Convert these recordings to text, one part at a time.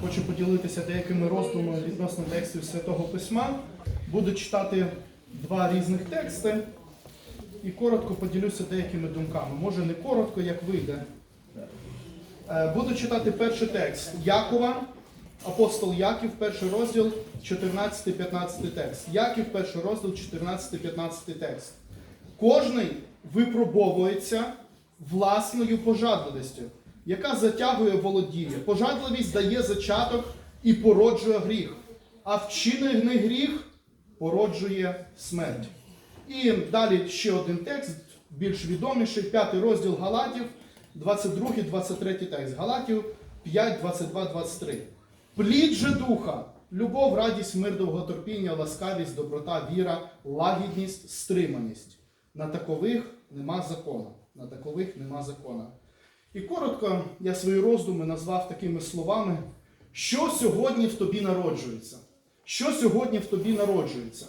Хочу поділитися деякими роздумами відносно текстів Святого Письма. Буду читати два різних тексти і коротко поділюся деякими думками. Може не коротко, як вийде. Е, Буду читати перший текст Якова, апостол Яків, перший розділ, 14-15 текст. Яків, перший розділ, 14-15 текст. Кожний випробовується власною пожадливістю, яка затягує володіє. Пожадливість дає зачаток і породжує гріх, а вчинений гріх породжує смерть. І далі ще один текст, більш відоміший, п'ятий розділ Галатів, 22-23 текст. Галатів 5, 22, 23. Плід же духа, любов, радість, мир, довготерпіння, ласкавість, доброта, віра, лагідність, стриманість. На такових нема закона. На такових нема закона. І коротко я свої роздуми назвав такими словами, що сьогодні в тобі народжується. Що сьогодні в тобі народжується?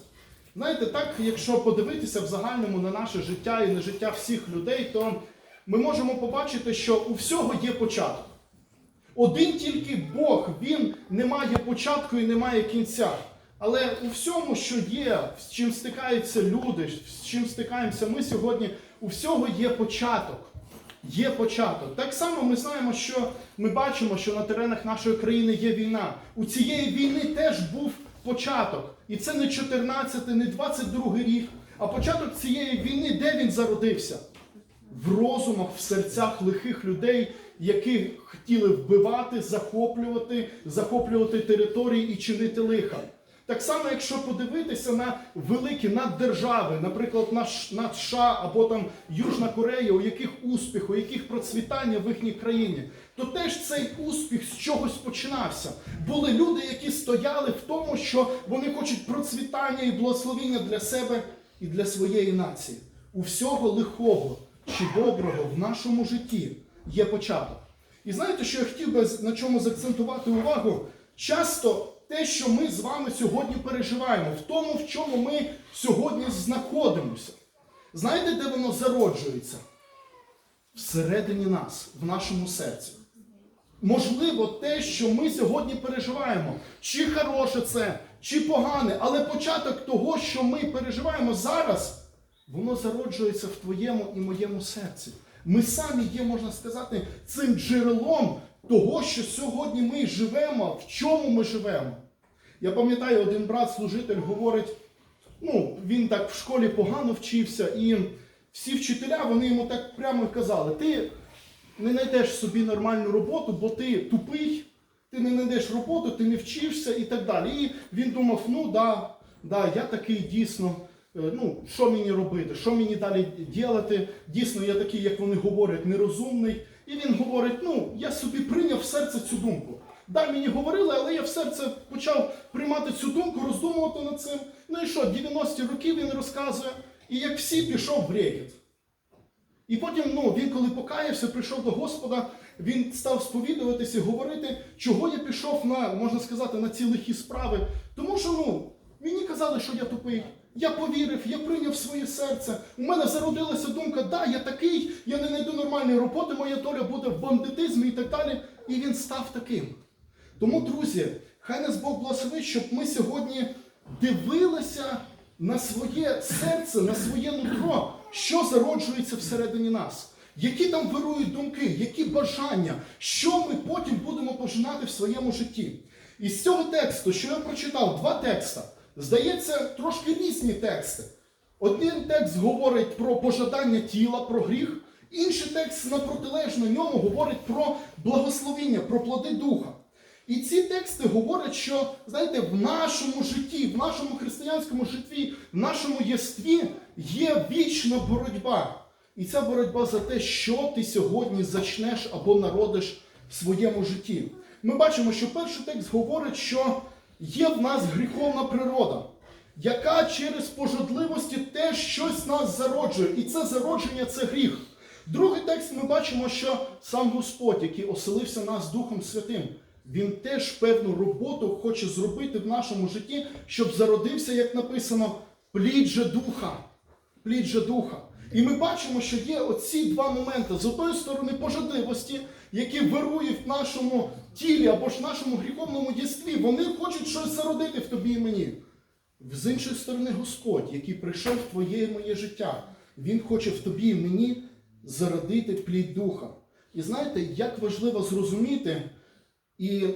Знаєте, так, якщо подивитися в загальному на наше життя і на життя всіх людей, то ми можемо побачити, що у всього є початок. Один тільки Бог, Він не має початку і не має кінця. Але у всьому, що є, з чим стикаються люди, з чим стикаємося ми сьогодні, у всього є початок. Є початок. Так само ми знаємо, що ми бачимо, що на теренах нашої країни є війна. У цієї війни теж був початок. І це не 14, не 22 рік, а початок цієї війни, де він зародився? в розумах, в серцях лихих людей, які хотіли вбивати, захоплювати, захоплювати території і чинити лиха. Так само, якщо подивитися на великі наддержави, наприклад, на США або там Южна Корея, у яких успіх, у яких процвітання в їхній країні, то теж цей успіх з чогось починався. Були люди, які стояли в тому, що вони хочуть процвітання і благословіння для себе і для своєї нації. У всього лихого чи доброго в нашому житті є початок. І знаєте, що я хотів би на чому заакцентувати увагу? Часто те, що ми з вами сьогодні переживаємо, в тому, в чому ми сьогодні знаходимося. Знаєте, де воно зароджується? Всередині нас, в нашому серці. Можливо, те, що ми сьогодні переживаємо, чи хороше це, чи погане, але початок того, що ми переживаємо зараз, воно зароджується в твоєму і моєму серці. Ми самі є, можна сказати, цим джерелом того, що сьогодні ми живемо, в чому ми живемо. Я пам'ятаю, один брат-служитель говорить, ну, він так в школі погано вчився, і всі вчителя вони йому так прямо казали: ти не знайдеш собі нормальну роботу, бо ти тупий, ти не знайдеш роботу, ти не вчишся і так далі. І він думав, ну да, да, я такий дійсно. е, Ну, що мені робити, що мені далі ділати? Дійсно, я такий, як вони говорять, нерозумний. І він говорить: ну, я собі прийняв в серце цю думку. Да, мені говорили, але я в серце почав приймати цю думку, роздумувати над цим. Ну і що, 90-ті роки він розказує, і як всі пішов в рекет. І потім, ну, він коли покаявся, прийшов до Господа, він став сповідуватися і говорити, чого я пішов на, можна сказати, на ці лихі справи. Тому що, ну, мені казали, що я тупий. Я повірив, я прийняв своє серце. У мене зародилася думка, да, я такий, я не знайду нормальної роботи, моя доля буде в бандитизмі і так далі. І він став таким. Тому, друзі, хай нас Бог благословить, щоб ми сьогодні дивилися на своє серце, на своє нутро, що зароджується всередині нас. Які там вирують думки, які бажання, що ми потім будемо пожинати в своєму житті. І з цього тексту, що я прочитав, два текста, здається, трошки різні тексти. Один текст говорить про пожадання тіла, про гріх, інший текст на протилежно ньому говорить про благословіння, про плоди духа. І ці тексти говорять, що знаєте, в нашому житті, в нашому християнському житті, в нашому єстві є вічна боротьба. І ця боротьба за те, що ти сьогодні зачнеш або народиш в своєму житті. Ми бачимо, що перший текст говорить, що є в нас гріховна природа, яка через пожадливості теж щось нас зароджує. І це зародження це гріх. Другий текст ми бачимо, що сам Господь, який оселився нас Духом Святим, він теж певну роботу хоче зробити в нашому житті, щоб зародився, як написано, плід же духа. Плід же духа. І ми бачимо, що є оці два моменти з одної сторони пожадливості, які вирують в нашому тілі або ж нашому гріховному єстві. Вони хочуть щось зародити в тобі і мені. З іншої сторони, Господь, який прийшов в твоє і моє життя, Він хоче в тобі і мені зародити плід духа. І знаєте, як важливо зрозуміти і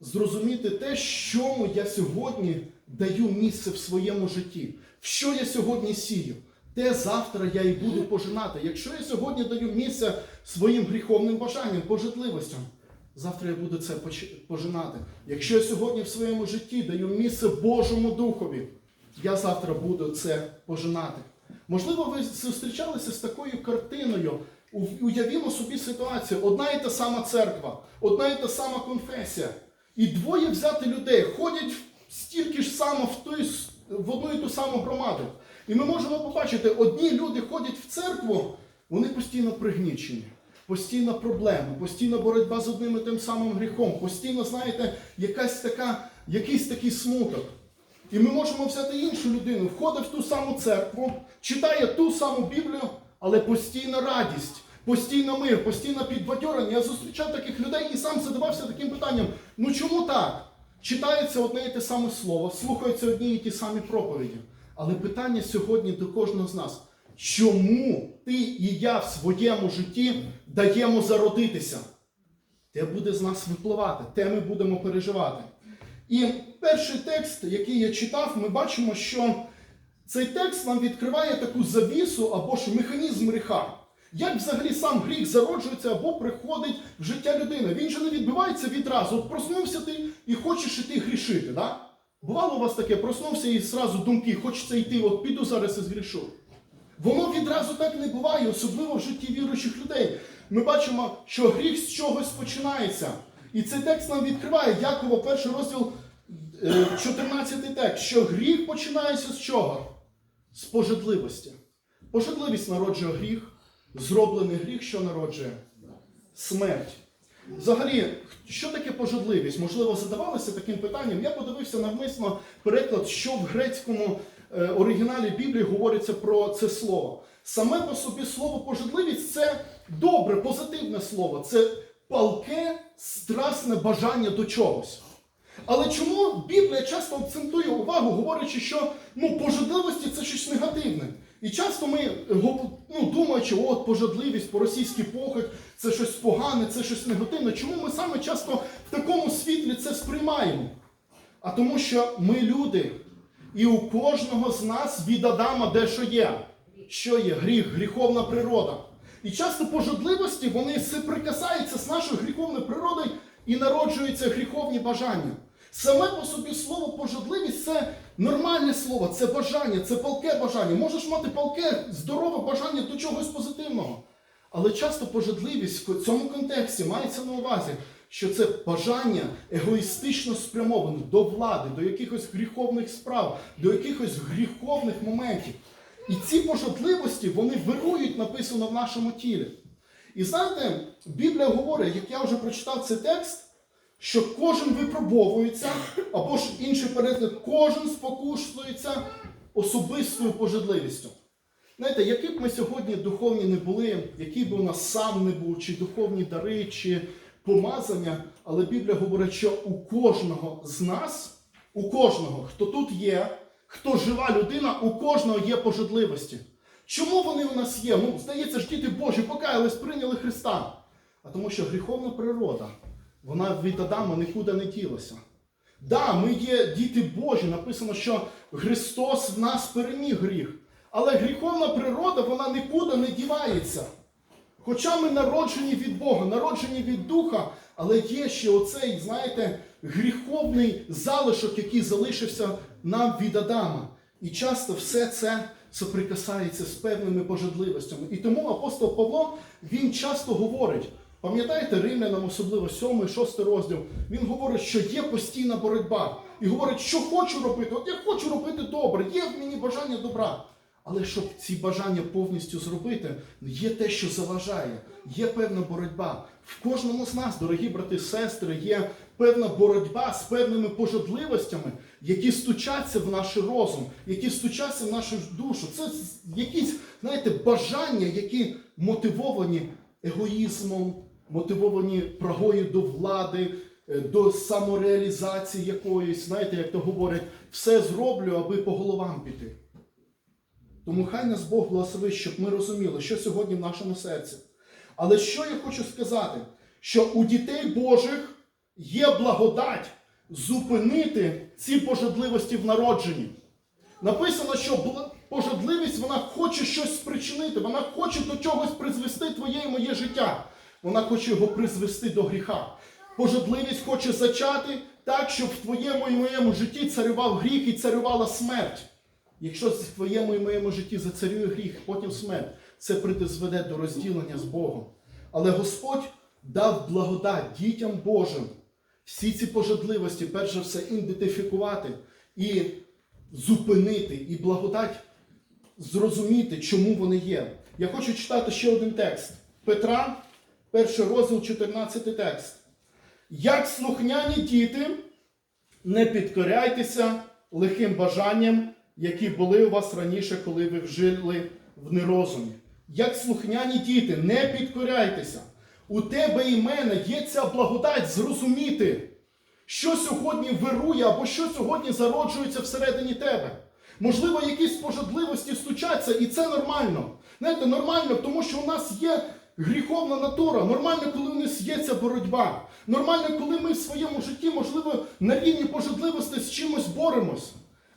зрозуміти те, чому я сьогодні даю місце в своєму житті, в що я сьогодні сію, те завтра я і буду пожинати. Якщо я сьогодні даю місце своїм гріховним бажанням, пожитливостям, завтра я буду це пожинати. Якщо я сьогодні в своєму житті даю місце Божому Духові, я завтра буду це пожинати. Можливо, ви зустрічалися з такою картиною. Уявімо собі ситуацію: одна і та сама церква, одна і та сама конфесія. І двоє взяти людей ходять стільки ж само в, той, в одну і ту саму громаду. І ми можемо побачити, одні люди ходять в церкву, вони постійно пригнічені, постійно проблеми, постійно боротьба з одним і тим самим гріхом, постійно, знаєте, якась така, якийсь такий смуток. І ми можемо взяти іншу людину, входить в ту саму церкву, читає ту саму Біблію, але постійно радість, постійно мир, постійно підбадьорення. Я зустрічав таких людей і сам задавався таким питанням: ну чому так? Читається одне і те саме слово, слухаються одні і ті самі проповіді. Але питання сьогодні до кожного з нас: чому ти і я в своєму житті даємо зародитися? Те буде з нас випливати, те ми будемо переживати. І перший текст, який я читав, ми бачимо, що цей текст нам відкриває таку завісу або ж механізм гріха. Як взагалі сам гріх зароджується або приходить в життя людини. Він же не відбувається відразу. От проснувся ти і хочеш іти грішити. Да? Бувало у вас таке, проснувся і зразу думки, хочеться йти, от піду зараз і згрішу. Воно відразу так не буває, особливо в житті віруючих людей. Ми бачимо, що гріх з чогось починається. І цей текст нам відкриває Якова, перший розділ, е, 14 текст, що гріх починається з чого? З пожитливості. Пожитливість народжує гріх, зроблений гріх, що народжує? Смерть. Взагалі, що таке пожитливість? Можливо, задавалися таким питанням. Я подивився навмисно переклад, що в грецькому е, оригіналі Біблії говориться про це слово. Саме по собі слово пожитливість це добре, позитивне слово. Це палке, страсне бажання до чогось. Але чому Біблія часто акцентує увагу, говорячи, що ну, пожадливості це щось негативне. І часто ми е, ну, думаючи, от пожадливість, по-російськи похоть, це щось погане, це щось негативне. Чому ми саме часто в такому світлі це сприймаємо? А тому, що ми люди, і у кожного з нас від Адама дещо є. Що є? Гріх, гріховна природа. І часто пожадливості вони соприкасаються з нашою гріховною природою і народжуються гріховні бажання. Саме по собі слово пожадливість це нормальне слово, це бажання, це палке бажання. Можеш мати палке, здорове бажання до чогось позитивного. Але часто пожадливість в цьому контексті мається на увазі, що це бажання егоїстично спрямоване до влади, до якихось гріховних справ, до якихось гріховних моментів. І ці пожадливості вони вирують, написано в нашому тілі. І знаєте, Біблія говорить, як я вже прочитав цей текст, що кожен випробовується, або ж інший переклад, кожен спокушується особистою пожадливістю. Знаєте, які б ми сьогодні духовні не були, який би у нас сам не був, чи духовні дари, чи помазання, але Біблія говорить, що у кожного з нас, у кожного, хто тут є, хто жива людина, у кожного є пожадливості. Чому вони у нас є? Ну, здається ж, діти Божі покаялись, прийняли Христа. А тому що гріховна природа, вона від Адама нікуди не ділася. Да, ми є діти Божі, написано, що Христос в нас переміг гріх. Але гріховна природа, вона нікуди не дівається. Хоча ми народжені від Бога, народжені від Духа, але є ще оцей, знаєте, гріховний залишок, який залишився нам від Адама. І часто все це соприкасається з певними пожадливостями. І тому апостол Павло він часто говорить, пам'ятаєте, римлянам, особливо 7, 6 розділ, він говорить, що є постійна боротьба. І говорить, що хочу робити, от я хочу робити добре, є в мені бажання добра. Але щоб ці бажання повністю зробити, є те, що заважає, є певна боротьба. В кожному з нас, дорогі брати і сестри, є певна боротьба з певними пожадливостями, які стучаться в наш розум, які стучаться в нашу душу. Це якісь, знаєте, бажання, які мотивовані егоїзмом, мотивовані прагою до влади, е, до самореалізації якоїсь. Знаєте, як то говорять, все зроблю, аби по головам піти. Тому хай нас Бог благословить, щоб ми розуміли, що сьогодні в нашому серці. Але що я хочу сказати, що у дітей Божих є благодать зупинити ці пожадливості в народженні. Написано, що пожадливість вона хоче щось спричинити, вона хоче до чогось призвести твоє і моє життя. Вона хоче його призвести до гріха. Пожадливість хоче зачати так, щоб в твоєму і моєму житті царював гріх і царювала смерть. Якщо в твоєму і моєму житті зацарює гріх, потім смерть, це призведе до розділення з Богом. Але Господь дав благодать дітям Божим всі ці пожадливості, перш за все, ідентифікувати і зупинити, і благодать зрозуміти, чому вони є. Я хочу читати ще один текст. Петра, перший розділ, 14 текст. Як слухняні діти, не підкоряйтеся лихим бажанням, які були у вас раніше, коли ви жили в нерозумі. Як слухняні діти, не підкоряйтеся. У тебе і мене є ця благодать зрозуміти, що сьогодні вирує або що сьогодні зароджується всередині тебе. Можливо, якісь пожадливості стучаться, і це нормально. Знаєте, нормально, тому що у нас є гріховна натура. Нормально, коли у нас є ця боротьба. Нормально, коли ми в своєму житті, можливо, на рівні пожадливості з чимось боремось.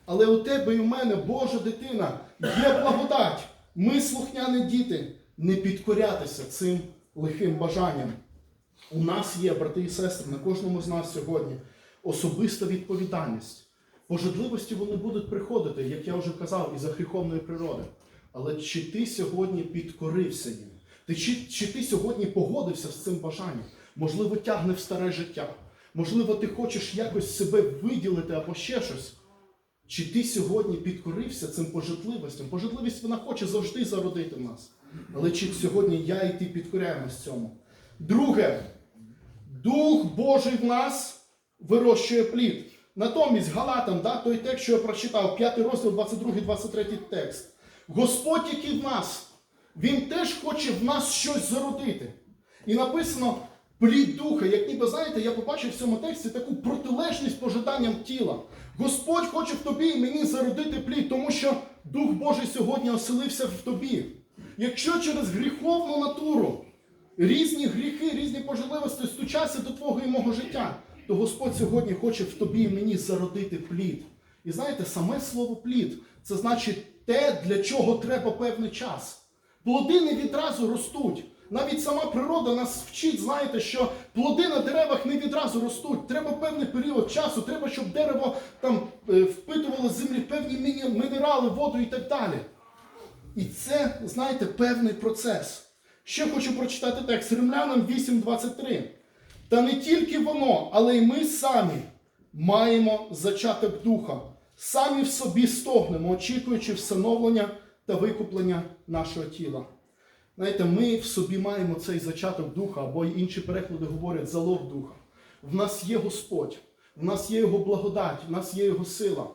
Але у тебе і у мене, Божа дитина, є благодать. Ми, слухняні діти, не підкорятися цим лихим бажанням. У нас є, брати і сестри, на кожному з нас сьогодні особиста відповідальність. Пожадливості вони будуть приходити, як я вже казав, із-за гріховної природи. Але чи ти сьогодні підкорився їм? Ти, чи, чи ти сьогодні погодився з цим бажанням? Можливо, тягне в старе життя. Можливо, ти хочеш якось себе виділити або ще щось. Чи ти сьогодні підкорився цим пожитливостям? Пожитливість вона хоче завжди зародити в нас. Але чи сьогодні я і ти підкоряємось цьому? Друге, Дух Божий в нас вирощує плід. Натомість Галатам, да, той текст, що я прочитав, 5 розділ, 22-23 текст. Господь, який в нас, Він теж хоче в нас щось зародити. І написано плід духа, як ніби знаєте, я побачив в цьому тексті таку протилежність пожиданням тіла. Господь хоче в тобі і мені зародити плід, тому що Дух Божий сьогодні оселився в тобі. Якщо через гріховну натуру різні гріхи, різні пожиливості стучаться до твого і мого життя, то Господь сьогодні хоче в тобі і мені зародити плід. І знаєте, саме слово плід це значить те, для чого треба певний час. Плоди не відразу ростуть. Навіть сама природа нас вчить, знаєте, що плоди на деревах не відразу ростуть. Треба певний період часу, треба, щоб дерево там е, впитувало з землі певні мінерали, воду і так далі. І це, знаєте, певний процес. Ще хочу прочитати текст Римлянам 8.23. Та не тільки воно, але й ми самі маємо зачаток духа, самі в собі стогнемо, очікуючи встановлення та викуплення нашого тіла. Знаєте, ми в собі маємо цей зачаток духа, або інші переклади говорять залог духа. В нас є Господь, в нас є Його благодать, в нас є Його сила.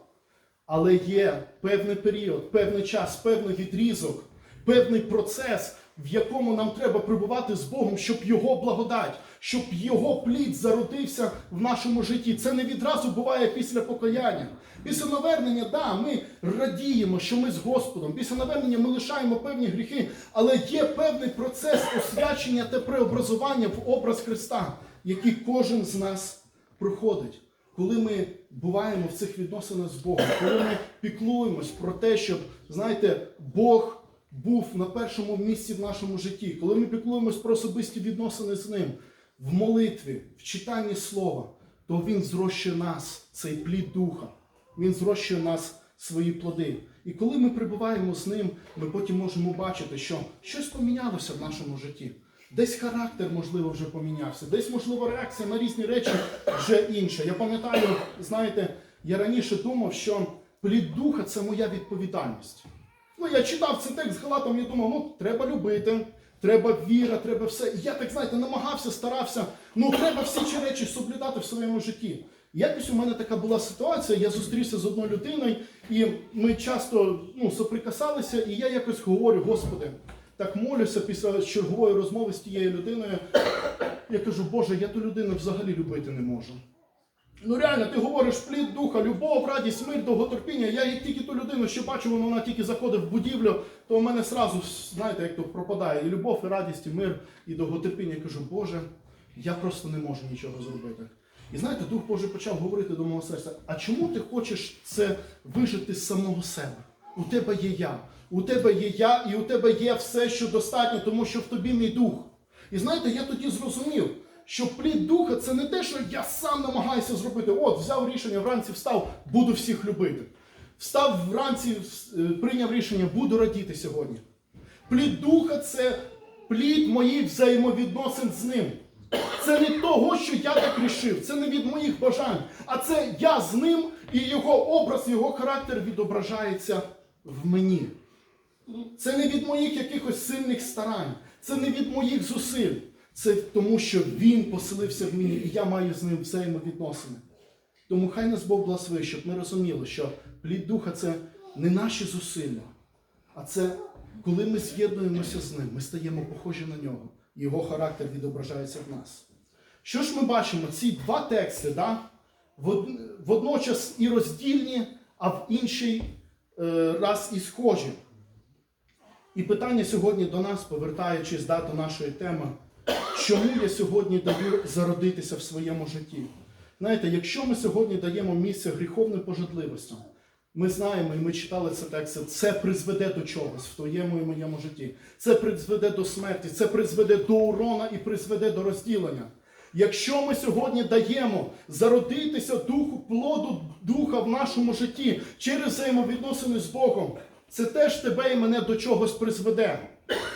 Але є певний період, певний час, певний відрізок, певний процес, в якому нам треба прибувати з Богом, щоб Його благодать, щоб Його плід зародився в нашому житті. Це не відразу буває після покаяння. Після навернення, да, ми радіємо, що ми з Господом. Після навернення ми лишаємо певні гріхи, але є певний процес освячення та преобразування в образ Христа, який кожен з нас проходить коли ми буваємо в цих відносинах з Богом, коли ми піклуємось про те, щоб, знаєте, Бог був на першому місці в нашому житті, коли ми піклуємось про особисті відносини з Ним в молитві, в читанні слова, то Він зрощує нас, цей плід духа. Він зрощує нас свої плоди. І коли ми перебуваємо з ним, ми потім можемо бачити, що щось помінялося в нашому житті. Десь характер, можливо, вже помінявся, десь, можливо, реакція на різні речі вже інша. Я пам'ятаю, знаєте, я раніше думав, що плід духа це моя відповідальність. Ну, я читав цей текст з Галатом, я думав, ну, треба любити, треба віра, треба все. Я так, знаєте, намагався, старався, ну, треба всі ці речі соблюдати в своєму житті. Якось у мене така була ситуація, я зустрівся з одною людиною, і ми часто ну, соприкасалися, і я якось говорю, Господи, так молюся після чергової розмови з тією людиною. Я кажу, Боже, я ту людину взагалі любити не можу. Ну реально, ти говориш плід духа, любов, радість, мир, довготерпіння. Я як тільки ту людину, що бачу, вона тільки заходить в будівлю, то в мене сразу, знаєте, як то пропадає. І любов, і радість, і мир, і довготерпіння. Я кажу, Боже, я просто не можу нічого зробити. І знаєте, Дух Божий почав говорити до мого серця: а чому ти хочеш це вижити з самого себе? У тебе є я, у тебе є я, і у тебе є все, що достатньо, тому що в тобі мій дух. І знаєте, я тоді зрозумів, що плід духа це не те, що я сам намагаюся зробити. От, взяв рішення, вранці встав, буду всіх любити. Встав вранці, е, прийняв рішення, буду радіти сьогодні. Плід духа це плід моїх взаємовідносин з ним. Це не того, що я так рішив, це не від моїх бажань, а це я з ним і його образ, його характер відображається в мені. Це не від моїх якихось сильних старань, це не від моїх зусиль. Це тому, що він поселився в мені, і я маю з ним взаємовідносини. Тому хай нас Бог благословить, щоб ми розуміли, що плід духа це не наші зусилля, а це коли ми з'єднуємося з ним, ми стаємо похожі на нього, його характер відображається в нас. Що ж ми бачимо? Ці два тексти, да? вод- водночас і роздільні, а в інший е, раз і схожі. І питання сьогодні до нас, повертаючись да, до нашої теми, чому я сьогодні даю зародитися в своєму житті? Знаєте, якщо ми сьогодні даємо місце гріховним пожадливостям, ми знаємо і ми читали це текст, це призведе до чогось в твоєму і моєму житті. Це призведе до смерті, це призведе до урона і призведе до розділення. Якщо ми сьогодні даємо зародитися духу, плоду духа в нашому житті через взаємовідносини з Богом, це теж тебе і мене до чогось призведе.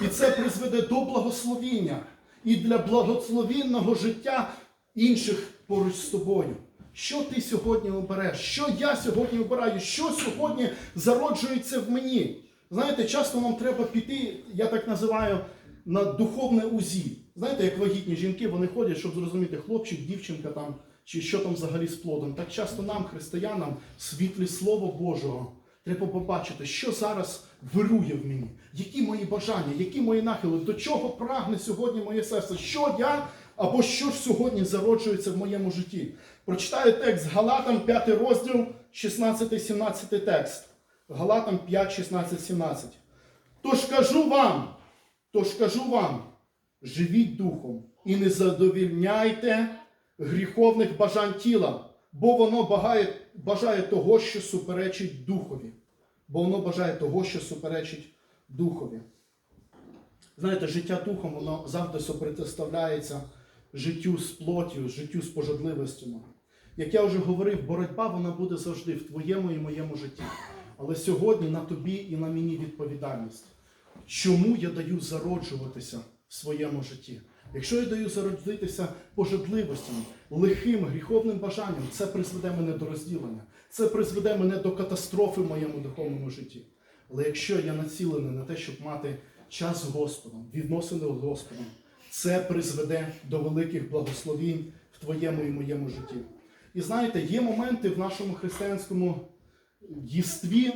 І це призведе до благословіння і для благословінного життя інших поруч з тобою. Що ти сьогодні обереш? Що я сьогодні обираю? Що сьогодні зароджується в мені? Знаєте, часто нам треба піти, я так називаю, на духовне УЗІ. Знаєте, як вагітні жінки, вони ходять, щоб зрозуміти, хлопчик, дівчинка там, чи що там взагалі з плодом. Так часто нам, християнам, світлі Слова Божого, треба побачити, що зараз вирує в мені, які мої бажання, які мої нахили, до чого прагне сьогодні моє серце, що я або що ж сьогодні зароджується в моєму житті. Прочитаю текст Галатам 5 розділ, 16-17 текст. Галатам 5, 16, 17. Тож кажу вам, тож кажу вам, живіть духом і не задовільняйте гріховних бажань тіла, бо воно бажає, бажає того, що суперечить духові. Бо воно бажає того, що суперечить духові. Знаєте, життя духом воно завжди супротиставляється життю з плоттю, життю з пожадливостями. Як я вже говорив, боротьба вона буде завжди в твоєму і моєму житті. Але сьогодні на тобі і на мені відповідальність. Чому я даю зароджуватися в своєму житті? Якщо я даю зародитися пожадливостями, лихим, гріховним бажанням, це призведе мене до розділення, це призведе мене до катастрофи в моєму духовному житті. Але якщо я націлений на те, щоб мати час з Господом, відносини з Господом, це призведе до великих благословінь в твоєму і моєму житті. І знаєте, є моменти в нашому християнському єстві,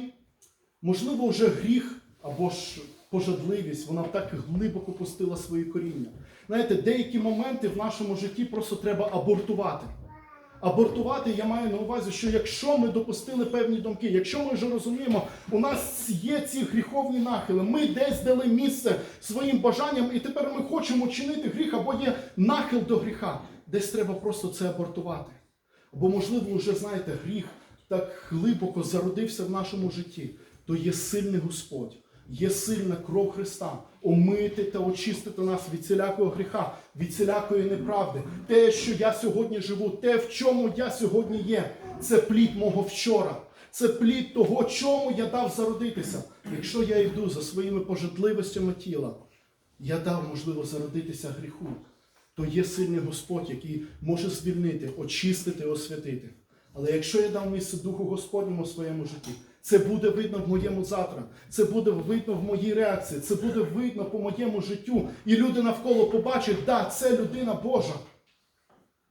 можливо, вже гріх або ж пожадливість, вона так глибоко пустила свої коріння. Знаєте, деякі моменти в нашому житті просто треба абортувати. Абортувати я маю на увазі, що якщо ми допустили певні думки, якщо ми вже розуміємо, у нас є ці гріховні нахили, ми десь дали місце своїм бажанням, і тепер ми хочемо чинити гріх, або є нахил до гріха. Десь треба просто це абортувати. Бо, можливо, вже знаєте, гріх так глибоко зародився в нашому житті, то є сильний Господь, є сильна кров Христа, омити та очистити нас від всілякого гріха, від всілякої неправди. Те, що я сьогодні живу, те, в чому я сьогодні є, це плід мого вчора. Це плід того, чому я дав зародитися. Якщо я йду за своїми пожитливостями тіла, я дав можливо зародитися гріху то є сильний Господь, який може звільнити, очистити, освятити. Але якщо я дам місце Духу Господньому в своєму житті, це буде видно в моєму завтра, це буде видно в моїй реакції, це буде видно по моєму життю. І люди навколо побачать, да, це людина Божа.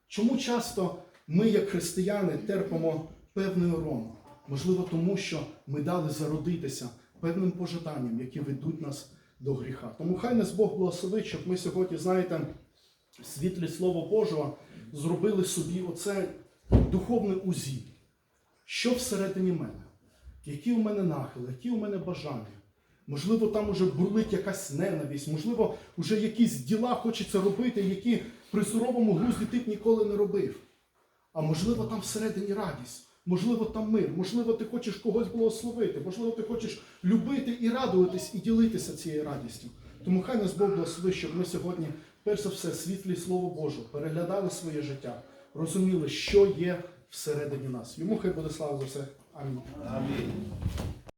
Чому часто ми, як християни, терпимо певний урон? Можливо, тому що ми дали зародитися певним пожаданням, які ведуть нас до гріха. Тому хай нас Бог благословить, щоб ми сьогодні, знаєте, світлі Слова Божого зробили собі оце духовне узі. Що всередині мене? Які у мене нахили, які у мене бажання? Можливо, там уже бурлить якась ненависть, можливо, вже якісь діла хочеться робити, які при суровому глузді ти б ніколи не робив. А можливо, там всередині радість, можливо, там мир, можливо, ти хочеш когось благословити, можливо, ти хочеш любити і радуватись, і ділитися цією радістю. Тому хай нас Бог благословить, щоб ми сьогодні, перш за все, світлі Слово Боже, переглядали своє життя, розуміли, що є всередині нас. Йому хай буде слава за все. Amén. Amén.